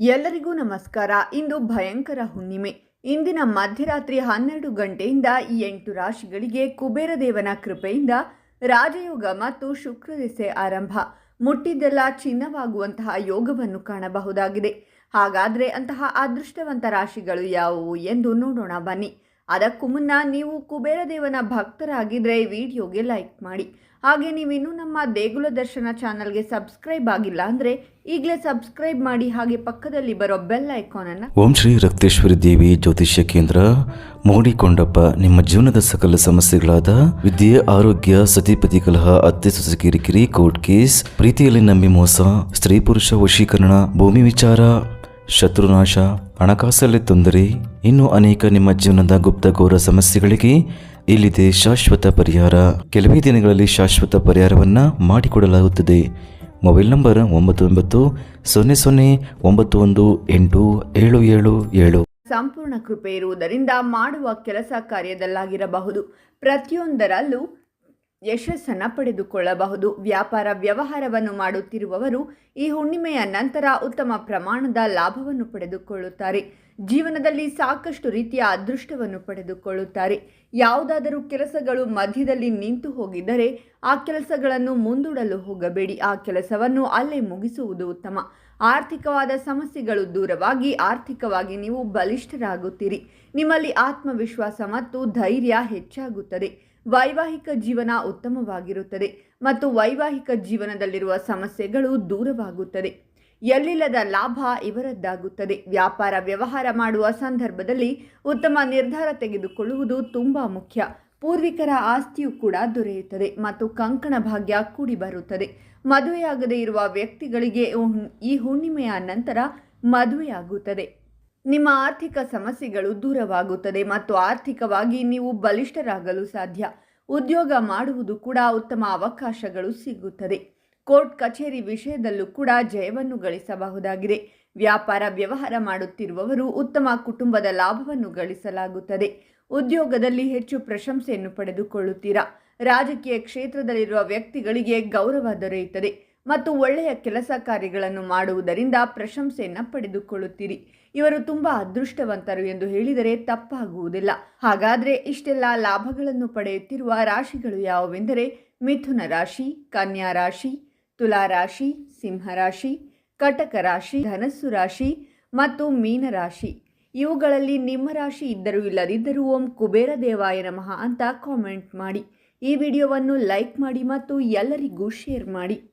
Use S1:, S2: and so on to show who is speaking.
S1: ಎಲ್ಲರಿಗೂ ನಮಸ್ಕಾರ. ಇಂದು ಭಯಂಕರ ಹುಣ್ಣಿಮೆ. ಇಂದಿನ ಮಧ್ಯರಾತ್ರಿ ಹನ್ನೆರಡು ಗಂಟೆಯಿಂದ ಈ ಎಂಟು ರಾಶಿಗಳಿಗೆ ಕುಬೇರ ದೇವನ ಕೃಪೆಯಿಂದ ರಾಜಯೋಗ ಮತ್ತು ಶುಕ್ರದೆಸೆ ಆರಂಭ. ಮುಟ್ಟಿದ್ದೆಲ್ಲ ಚಿನ್ನವಾಗುವಂತಹ ಯೋಗವನ್ನು ಕಾಣಬಹುದಾಗಿದೆ. ಹಾಗಾದರೆ ಅಂತಹ ಅದೃಷ್ಟವಂತ ರಾಶಿಗಳು ಯಾವುವು ಎಂದು ನೋಡೋಣ ಬನ್ನಿ. ಅದಕ್ಕೂ ಮುನ್ನ ನೀವು ಕುಬೇರ ದೇವನ ಭಕ್ತರಾಗಿದ್ದರೆ ವಿಡಿಯೋಗೆ ಲೈಕ್ ಮಾಡಿ. ಹಾಗೆ ನೀವಿನ್ನೂ ನಮ್ಮ ದೇಗುಲ ದರ್ಶನ ಚಾನಲ್ಗೆ ಸಬ್ಸ್ಕ್ರೈಬ್ ಆಗಿಲ್ಲ ಅಂದರೆ ಈಗಲೇ ಸಬ್ಸ್ಕ್ರೈಬ್ ಮಾಡಿ ಹಾಗೆ ಪಕ್ಕದಲ್ಲಿ ಬರೋ ಬೆಲ್ ಐಕಾನನ್ನು
S2: ಓಂ ಶ್ರೀ ರಕ್ತೇಶ್ವರಿ ದೇವಿ ಜ್ಯೋತಿಷ್ಯ ಕೇಂದ್ರ ಮೋಡಿಕೊಂಡಪ್ಪ ನಿಮ್ಮ ಜೀವನದ ಸಕಲ ಸಮಸ್ಯೆಗಳಾದ ವಿದ್ಯೆ, ಆರೋಗ್ಯ ಸತಿಪತಿ ಕಲಹ ಅತ್ತೆ, ಸೊಸೆ, ಕಿರಿಕಿರಿ, ಕೋರ್ಟ್ ಕೇಸ್, ಪ್ರೀತಿಯಲ್ಲಿ ನಂಬಿ ಮೋಸ, ಸ್ತ್ರೀ ಪುರುಷ ವಶೀಕರಣ, ಭೂಮಿ ವಿಚಾರ ಶತ್ರುನಾಶ, ಹಣಕಾಸಲ್ಲಿ ತೊಂದರೆ, ಇನ್ನು ಅನೇಕ ನಿಮ್ಮ ಜೀವನದ ಗುಪ್ತ ಘೋರ ಸಮಸ್ಯೆಗಳಿಗೆ ಇಲ್ಲಿದೆ ಶಾಶ್ವತ ಪರಿಹಾರ. ಕೆಲವೇ ದಿನಗಳಲ್ಲಿ ಶಾಶ್ವತ ಪರಿಹಾರವನ್ನ ಮಾಡಿಕೊಡಲಾಗುತ್ತದೆ. ಮೊಬೈಲ್ ನಂಬರ್ ಒಂಬತ್ತು ಒಂಬತ್ತು ಸೊನ್ನೆ ಸೊನ್ನೆ ಒಂಬತ್ತು ಒಂದು ಎಂಟು ಏಳು ಏಳು ಏಳು.
S1: ಸಂಪೂರ್ಣ ಕೃಪೆ ಇರುವುದರಿಂದ ಮಾಡುವ ಕೆಲಸ ಕಾರ್ಯದಲ್ಲಾಗಿರಬಹುದು. ಪ್ರತಿಯೊಂದರಲ್ಲೂ ಯಶಸ್ಸನ್ನು ಪಡೆದುಕೊಳ್ಳಬಹುದು. ವ್ಯಾಪಾರ ವ್ಯವಹಾರವನ್ನು ಮಾಡುತ್ತಿರುವವರು ಈ ಹುಣ್ಣಿಮೆಯ ನಂತರ ಉತ್ತಮ ಪ್ರಮಾಣದ ಲಾಭವನ್ನು ಪಡೆದುಕೊಳ್ಳುತ್ತಾರೆ. ಜೀವನದಲ್ಲಿ ಸಾಕಷ್ಟು ರೀತಿಯ ಅದೃಷ್ಟವನ್ನು ಪಡೆದುಕೊಳ್ಳುತ್ತಾರೆ. ಯಾವುದಾದರೂ ಕೆಲಸಗಳು ಮಧ್ಯದಲ್ಲಿ ನಿಂತು ಹೋಗಿದ್ದರೆ ಆ ಕೆಲಸಗಳನ್ನು ಮುಂದೂಡಲು ಹೋಗಬೇಡಿ. ಆ ಕೆಲಸವನ್ನು ಅಲ್ಲೇ ಮುಗಿಸುವುದು ಉತ್ತಮ. ಆರ್ಥಿಕವಾದ ಸಮಸ್ಯೆಗಳು ದೂರವಾಗಿ ಆರ್ಥಿಕವಾಗಿ ನೀವು ಬಲಿಷ್ಠರಾಗುತ್ತೀರಿ. ನಿಮ್ಮಲ್ಲಿ ಆತ್ಮವಿಶ್ವಾಸ ಮತ್ತು ಧೈರ್ಯ ಹೆಚ್ಚಾಗುತ್ತದೆ. ವೈವಾಹಿಕ ಜೀವನ ಉತ್ತಮವಾಗಿರುತ್ತದೆ ಮತ್ತು ವೈವಾಹಿಕ ಜೀವನದಲ್ಲಿರುವ ಸಮಸ್ಯೆಗಳು ದೂರವಾಗುತ್ತದೆ. ಎಲ್ಲಿಲ್ಲದ ಲಾಭ ಇವರದ್ದಾಗುತ್ತದೆ. ವ್ಯಾಪಾರ ವ್ಯವಹಾರ ಮಾಡುವ ಸಂದರ್ಭದಲ್ಲಿ ಉತ್ತಮ ನಿರ್ಧಾರ ತೆಗೆದುಕೊಳ್ಳುವುದು ತುಂಬ ಮುಖ್ಯ. ಪೂರ್ವಿಕರ ಆಸ್ತಿಯೂ ಕೂಡ ದೊರೆಯುತ್ತದೆ ಮತ್ತು ಕಂಕಣ ಭಾಗ್ಯ ಕೂಡಿ ಬರುತ್ತದೆ. ಮದುವೆಯಾಗದೇ ಇರುವ ವ್ಯಕ್ತಿಗಳಿಗೆ ಈ ಹುಣ್ಣಿಮೆಯ ನಂತರ ಮದುವೆಯಾಗುತ್ತದೆ. ನಿಮ್ಮ ಆರ್ಥಿಕ ಸಮಸ್ಯೆಗಳು ದೂರವಾಗುತ್ತದೆ ಮತ್ತು ಆರ್ಥಿಕವಾಗಿ ನೀವು ಬಲಿಷ್ಠರಾಗಲು ಸಾಧ್ಯ. ಉದ್ಯೋಗ ಮಾಡುವುದು ಕೂಡ ಉತ್ತಮ ಅವಕಾಶಗಳು ಸಿಗುತ್ತದೆ. ಕೋರ್ಟ್ ಕಚೇರಿ ವಿಷಯದಲ್ಲೂ ಕೂಡ ಜಯವನ್ನು ಗಳಿಸಬಹುದಾಗಿದೆ. ವ್ಯಾಪಾರ ವ್ಯವಹಾರ ಮಾಡುತ್ತಿರುವವರು ಉತ್ತಮ ಕುಟುಂಬದ ಲಾಭವನ್ನು ಗಳಿಸಲಾಗುತ್ತದೆ. ಉದ್ಯೋಗದಲ್ಲಿ ಹೆಚ್ಚು ಪ್ರಶಂಸೆಯನ್ನು ಪಡೆದುಕೊಳ್ಳುತ್ತೀರಾ? ರಾಜಕೀಯ ಕ್ಷೇತ್ರದಲ್ಲಿರುವ ವ್ಯಕ್ತಿಗಳಿಗೆ ಗೌರವ ದೊರೆಯುತ್ತದೆ. ಮತ್ತು ಒಳ್ಳೆಯ ಕೆಲಸ ಕಾರ್ಯಗಳನ್ನು ಮಾಡುವುದರಿಂದ ಪ್ರಶಂಸೆಯನ್ನು ಪಡೆದುಕೊಳ್ಳುತ್ತೀರಿ. ಇವರು ತುಂಬ ಅದೃಷ್ಟವಂತರು ಎಂದು ಹೇಳಿದರೆ ತಪ್ಪಾಗುವುದಿಲ್ಲ. ಹಾಗಾದರೆ ಇಷ್ಟೆಲ್ಲ ಲಾಭಗಳನ್ನು ಪಡೆಯುತ್ತಿರುವ ರಾಶಿಗಳು ಯಾವುವೆಂದರೆ ಮಿಥುನ ರಾಶಿ, ಕನ್ಯಾ ರಾಶಿ, ತುಲಾ ರಾಶಿ, ಸಿಂಹ ರಾಶಿ, ಕಟಕ ರಾಶಿ, ಧನಸ್ಸು ರಾಶಿ ಮತ್ತು ಮೀನರಾಶಿ ಇವುಗಳಲ್ಲಿ ನಿಮ್ಮ ರಾಶಿ ಇದ್ದರೂ ಇಲ್ಲದಿದ್ದರೂ ಓಂ ಕುಬೇರ ದೇವಾಯ ನಮಃ ಅಂತ ಕಾಮೆಂಟ್ ಮಾಡಿ. ಈ ವಿಡಿಯೋವನ್ನು ಲೈಕ್ ಮಾಡಿ ಮತ್ತು ಎಲ್ಲರಿಗೂ ಶೇರ್ ಮಾಡಿ.